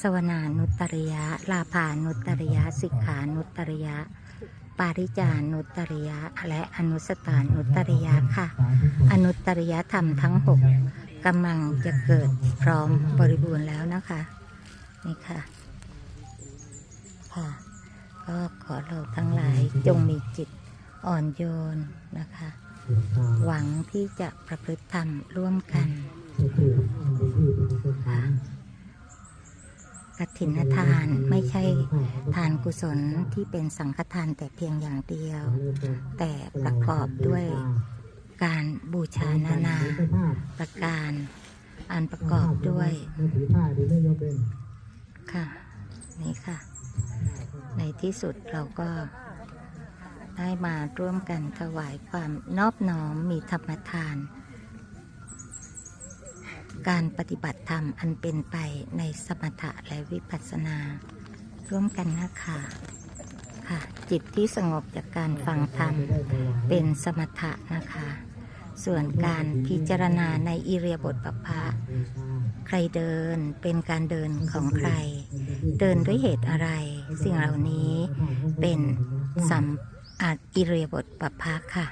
สวนานุตตริยะ ลาภานุตตริยะ สิกขานุตตริยะ ปาริจานุตตริยะ และอนุสตานุตตริยะค่ะ อนุตตริยธรรมทั้งหกกำลังจะเกิดพร้อมบริบูรณ์แล้วนะคะ นี่ค่ะ ค่ะ ก็ขอเราทั้งหลายจงมีจิตอ่อนโยนนะคะ หวังที่จะประพฤติธรรมร่วมกัน กฐินทานไม่ใช่ทานกุศลที่เป็นสังฆทานแต่เพียงอย่างเดียว แต่ประกอบด้วยการบูชานานา ประการอันประกอบด้วยค่ะนี่ค่ะ ในที่สุดเราก็ได้มาร่วมกันถวายความนอบน้อมมีธรรมทาน การปฏิบัติธรรมอันเป็นไปในสมถะและวิปัสสนา ร่วมกันนะคะค่ะ จิตที่สงบจากการฟังธรรมเป็นสมถะนะคะ ส่วนการพิจารณาในอิเรียบทปภะใครเดินเป็นการเดินของใคร เดินด้วยเหตุอะไร สิ่งเหล่านี้เป็นสัมอาอิเรียบทปภะค่ะ